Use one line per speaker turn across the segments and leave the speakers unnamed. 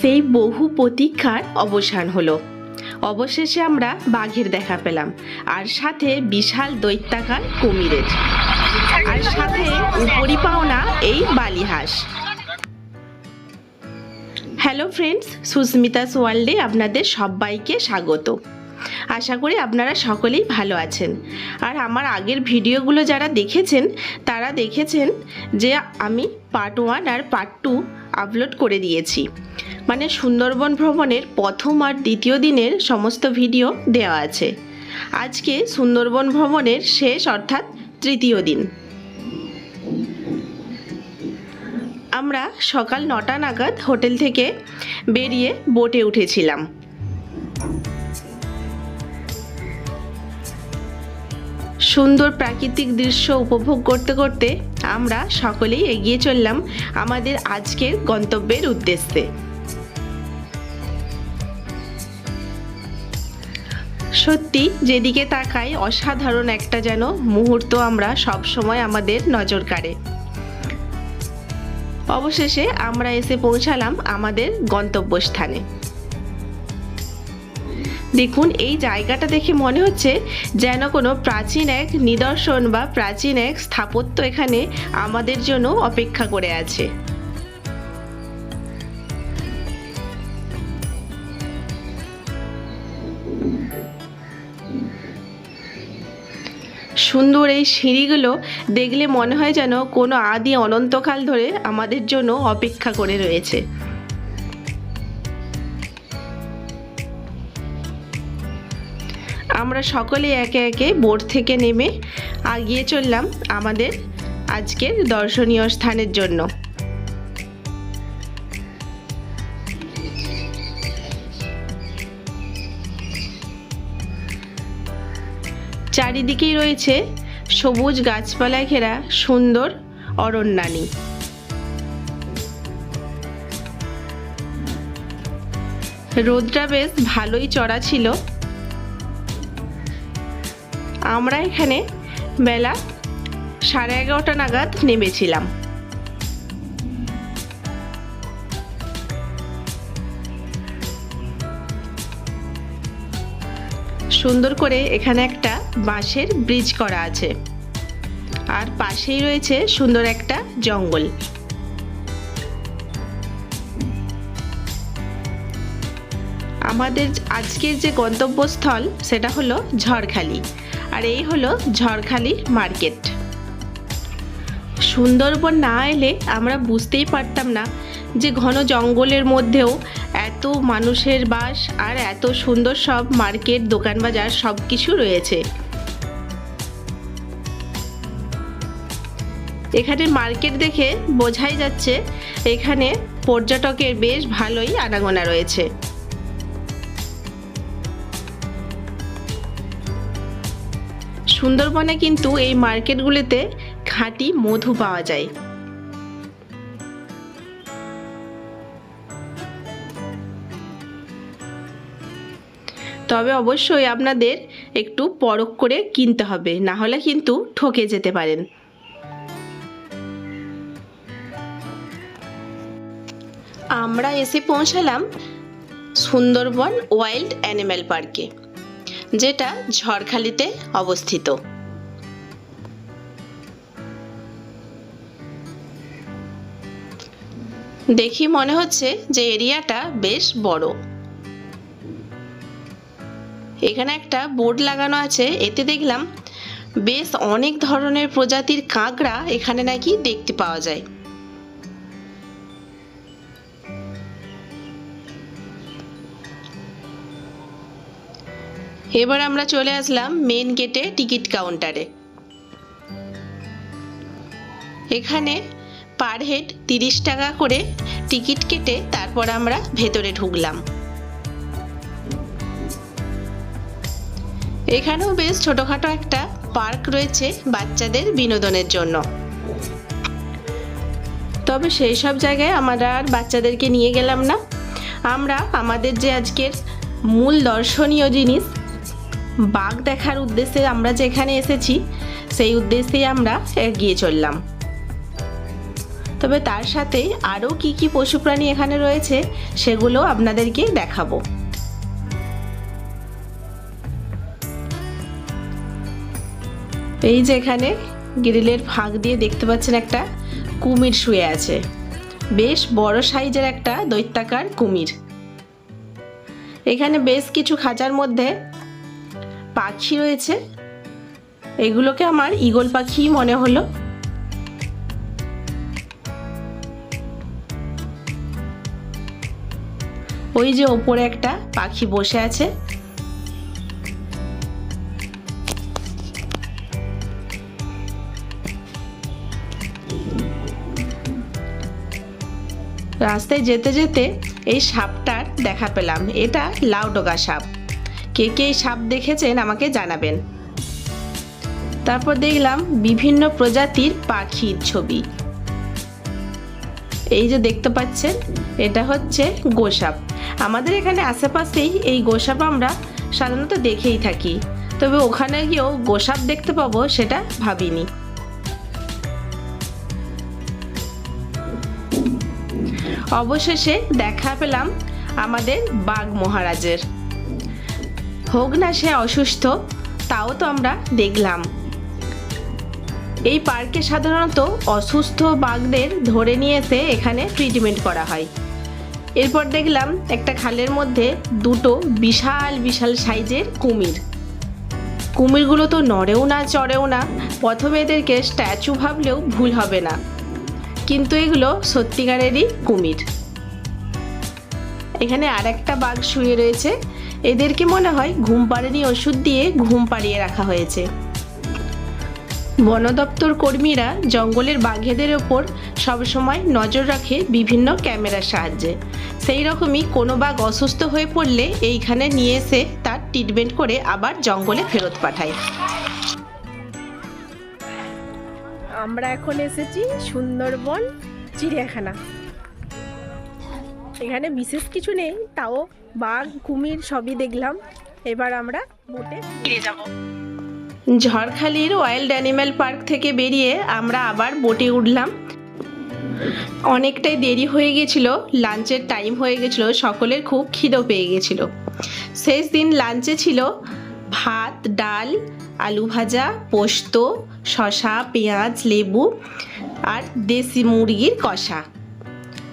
সেই বহু প্রতীক্ষার অবসান হলো। অবশেষে আমরা বাঘের দেখা পেলাম, আর সাথে বিশাল দৈত্যাকার কুমিরের। আর সাথে উপরি পাওনা এই বালিহাঁস। হ্যালো ফ্রেন্ডস সুস্মিতাস ওয়ার্ল্ডে আপনাদের সবাইকে স্বাগত। আশা করি আপনারা সকলেই ভালো আছেন। আর আমার আগের ভিডিওগুলো যারা দেখেছেন, তারা দেখেছেন যে আমি পার্ট ওয়ান আর পার্ট টু আপলোড করে দিয়েছি। মানে সুন্দরবন ভ্রমণের প্রথম আর দ্বিতীয় দিনের সমস্ত ভিডিও দেওয়া আছে। আজকে সুন্দরবন ভ্রমণের শেষ অর্থাৎ তৃতীয় দিন। আমরা সকাল নটা নাগাদ হোটেল থেকে বেরিয়ে বোটে উঠেছিলাম। সুন্দর প্রাকৃতিক দৃশ্য উপভোগ করতে করতে আমরা সকলেই এগিয়ে চললাম আমাদের আজকের গন্তব্যের উদ্দেশ্যে। সত্যি যেদিকে তাকাই, অসাধারণ একটা যেন মুহূর্ত আমরা সব সময় আমাদের নজর কাড়ে। অবশেষে আমরা এসে পৌঁছালাম আমাদের গন্তব্যস্থানে। দেখুন, এই জায়গাটা দেখে মনে হচ্ছে যেন কোনো প্রাচীন এক নিদর্শন বা প্রাচীন এক স্থাপত্য এখানে আমাদের জন্য অপেক্ষা করে আছে। সুন্দর এই সিঁড়িগুলো দেখলে মনে হয় যেন কোনো আদি অনন্তকাল ধরে আমাদের জন্য অপেক্ষা করে রয়েছে। আমরা সকলে একে একে বোর্ড থেকে নেমে আগিয়ে চললাম আমাদের আজকের দর্শনীয় স্থানের জন্য। চারিদিকেই রয়েছে সবুজ গাছপালায় ঘেরা সুন্দর অরণ্যানী। রোদটা বেশ ভালোই চড়া ছিল। আমরা এখানে বেলা সাড়ে এগারোটা নাগাদ নেমেছিলাম। সুন্দর করে এখানে একটা বাঁশের ব্রিজ করা আছে। আর পাশেই রয়েছে সুন্দর একটা জঙ্গল। আমাদের আজকের যে গন্তব্যস্থল, সেটা হলো ঝড়খালি। আর এই হলো ঝড়খালি মার্কেট। সুন্দরবন না এলে আমরা বুঝতেই পারতাম না যে ঘন জঙ্গলের মধ্যেও এত মানুষের বাস আর এত সুন্দর সব মার্কেট, দোকান বাজার সব কিছু রয়েছে। এখানে মার্কেট দেখে বোঝাই যাচ্ছে, এখানে পর্যটকের বেশ ভালোই আনাগোনা রয়েছে। সুন্দরবনে কিন্তু এই মার্কেটগুলিতে খাঁটি মধু পাওয়া যায়। তবে অবশ্যই আপনাদের একটু পরখ করে কিনতে হবে, না হলে কিন্তু ঠকে যেতে পারেন। আমরা এসে পৌঁছালাম সুন্দরবন ওয়াইল্ড অ্যানিম্যাল পার্কে, যেটা ঝড়খালিতে অবস্থিত। দেখি মনে হচ্ছে যে এরিয়াটা বেশ বড়। এখানে একটা বোর্ড লাগানো আছে, এতে দেখলাম বেশ অনেক ধরনের প্রজাতির কাঁকড়া এখানে নাকি দেখতে পাওয়া যায়। এবার আমরা চলে আসলাম মেন গেটে টিকিট কাউন্টারে এখানে পার হেড তিরিশ টাকা করে টিকিট কেটে তারপর আমরা ভেতরে ঢুকলাম। এখানেও বেশ ছোটোখাটো একটা পার্ক রয়েছে বাচ্চাদের বিনোদনের জন্য। তবে সেই সব জায়গায় আমরা আর বাচ্চাদেরকে নিয়ে গেলাম না। আমরা আমাদের যে আজকের মূল দর্শনীয় জিনিস, বাঘ দেখার উদ্দেশ্যে আমরা যেখানে এসেছি, সেই উদ্দেশ্যেই আমরা এগিয়ে চললাম। তবে তার সাথে আরও কি কি পশু প্রাণী এখানে রয়েছে, সেগুলো আপনাদেরকে দেখাবো। এই যে এখানে গ্রিলের ফাঁক দিয়ে দেখতে পাচ্ছেন একটা কুমির শুয়ে আছে। বেশ বড় সাইজের একটা দৈত্যাকার কুমির। এখানে বেশ কিছু খাঁচার মধ্যে পাখি রয়েছে। এগুলোকে আমার ঈগল পাখি মনে হলো। ওই যে ওপরে একটা পাখি বসে আছে। রাস্তায় যেতে যেতে এই সাপটার দেখা পেলাম। এটা লাউডোগা সাপ। কে কে এই সাপ দেখেছেন আমাকে জানাবেন। তারপর দেখলাম বিভিন্ন প্রজাতির পাখির ছবি। এই যে দেখতে পাচ্ছেন, এটা হচ্ছে গোসাপ। আমাদের এখানে আশেপাশেই এই গোসাপ আমরা সাধারণত দেখেই থাকি। তবে ওখানে গিয়েও গোসাপ দেখতে পাবো সেটা ভাবিনি। অবশেষে দেখা পেলাম আমাদের বাঘ মহারাজের। হোক না সে অসুস্থ, তাও তো আমরা দেখলাম। এই পার্কে সাধারণত অসুস্থ বাঘদের ধরে নিয়ে এসে এখানে ট্রিটমেন্ট করা হয়। এরপর দেখলাম একটা খালের মধ্যে দুটো বিশাল বিশাল সাইজের কুমির। কুমিরগুলো তো নড়েও না, চড়েও না, প্রথমে এদেরকে স্ট্যাচু ভাবলেও ভুল হবে না। কিন্তু এগুলো সত্যিকারেরই কুমির। এখানে আর একটা বাঘ শুয়ে রয়েছে। এদেরকে মনে হয় ঘুম পাড়েনি ওষুধ দিয়ে ঘুম পাড়িয়ে রাখা হয়েছে। বন দপ্তর কর্মীরা জঙ্গলের বাঘেদের ওপর সবসময় নজর রাখে বিভিন্ন ক্যামেরার সাহায্যে। সেই রকমই কোনো বাঘ অসুস্থ হয়ে পড়লে এইখানে নিয়ে এসে তার ট্রিটমেন্ট করে আবার জঙ্গলে ফেরত পাঠায়।
আমরা এখন এসেছি সুন্দরবন, চিড়িয়াখানা। এখানে বিশেষ কিছু নেই, তাও বাঘ, কুমির সবই দেখলাম। এবার আমরা বোটে ফিরে যাব।
ঝড়খালির ওয়াইল্ড অ্যানিম্যাল পার্ক থেকে বেরিয়ে আমরা আবার বোটে উঠলাম। অনেকটাই দেরি হয়ে গেছিল, লাঞ্চের টাইম হয়ে গেছিল, সকলের খুব খিদেও পেয়ে গেছিল। শেষ দিন লাঞ্চে ছিল ভাত, ডাল, আলু ভাজা, পোস্ত শসা, পেঁয়াজ, লেবু আর দেশি মুরগির কষা।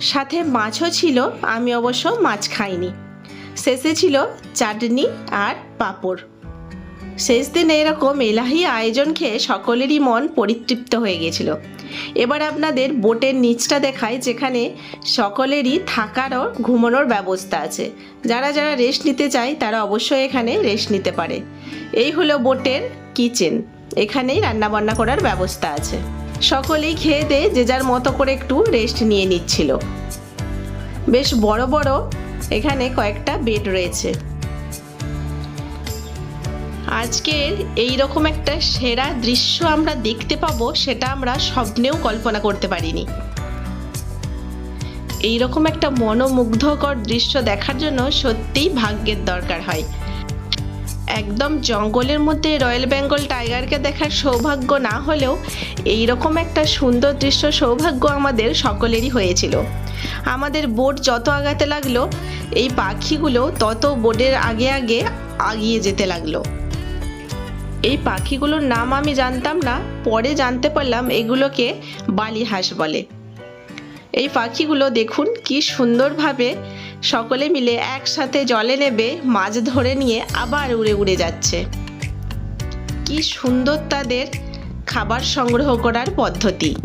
সাথে মাছও ছিল, আমি অবশ্য মাছ খাইনি। শেষে ছিল চাটনি আর পাঁপড়। শেষ দিনে এরকম এলাহি আয়োজন খেয়ে সকলেরই মন পরিতৃপ্ত হয়ে গেছিল। এবার আপনাদের বোটের নিচটা দেখায় যেখানে সকলেরই থাকার ও ঘুমানোর ব্যবস্থা আছে। যারা যারা রেস্ট নিতে চায়, তারা অবশ্যই এখানে রেস্ট নিতে পারে। এই হলো বোটের কিচেন। এখানেই রান্নাবান্না করার ব্যবস্থা আছে। সকলেই খেয়ে দিয়ে যে যার মতো করে একটু রেস্ট নিয়ে নিচ্ছিল। বেশ বড় বড় এখানে কয়েকটা বেড রয়েছে। আজকের এই রকম একটা সেরা দৃশ্য আমরা দেখতে পাবো সেটা আমরা স্বপ্নেও কল্পনা করতে পারিনি। এই রকম একটা মনোমুগ্ধকর দৃশ্য দেখার জন্য সত্যিই ভাগ্যের দরকার হয়। একদম জঙ্গলের মধ্যে রয়্যাল বেঙ্গল টাইগারকে দেখার সৌভাগ্য না হলেও এই রকম একটা সুন্দর দৃশ্য সৌভাগ্য আমাদের সকলেরই হয়েছিল। আমাদের বোট যত আগাতে লাগল, এই পাখিগুলো তত বোটের আগে আগে আগিয়ে যেতে লাগল। এই পাখিগুলোর নাম আমি জানতাম না, পরে জানতে পারলাম এগুলোকে বালি হাঁস বলে। এই পাখিগুলো দেখুন কি সুন্দরভাবে সকলে মিলে একসাথে জলে নেবে, মাছ ধরে নিয়ে আবার উড়ে উড়ে যাচ্ছে। কি সুন্দর তাদের খাবার সংগ্রহ করার পদ্ধতি।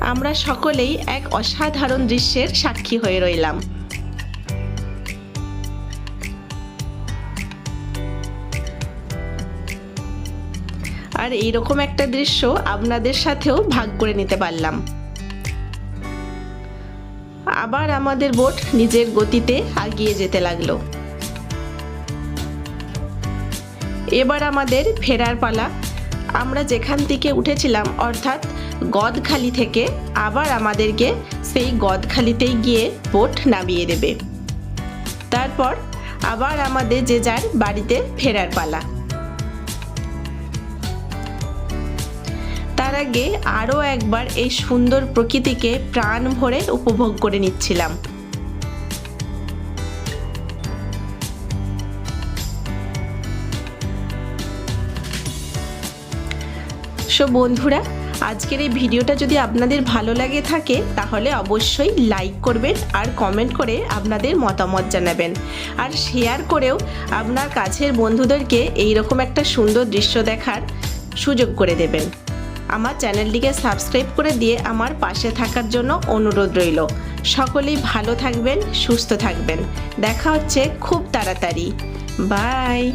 আমরা সকলেই এক অসাধারণ দৃশ্যের সাক্ষী হয়ে রইলাম। আর এইরকম একটা দৃশ্য আপনাদের সাথেও ভাগ করে নিতে পারলাম। আবার আমাদের বোট নিজের গতিতে আগিয়ে যেতে লাগল। এবার আমাদের ফেরার পালা। আমরা যেখান থেকে উঠেছিলাম, অর্থাৎ গদখালি থেকে, আবার আমাদেরকে সেই গদখালিতেই গিয়ে বোট নামিয়ে দেবে। তারপর আবার আমাদের যে যার বাড়িতে ফেরার পালা। যাওয়ার আগে আরও একবার এই সুন্দর প্রকৃতিকে প্রাণ ভরে উপভোগ করে নিচ্ছিলাম। সো বন্ধুরা, আজকের এই ভিডিওটা যদি আপনাদের ভালো লাগে থাকে, তাহলে অবশ্যই লাইক করবেন আর কমেন্ট করে আপনাদের মতামত জানাবেন। আর শেয়ার করেও আপনার কাছের বন্ধুদেরকে এই রকম একটা সুন্দর দৃশ্য দেখার সুযোগ করে দেবেন। আমার চ্যানেলটিকে সাবস্ক্রাইব করে দিয়ে আমার পাশে থাকার জন্য অনুরোধ রইল। সকলেই ভালো থাকবেন, সুস্থ থাকবেন। দেখা হচ্ছে খুব তাড়াতাড়ি। বাই।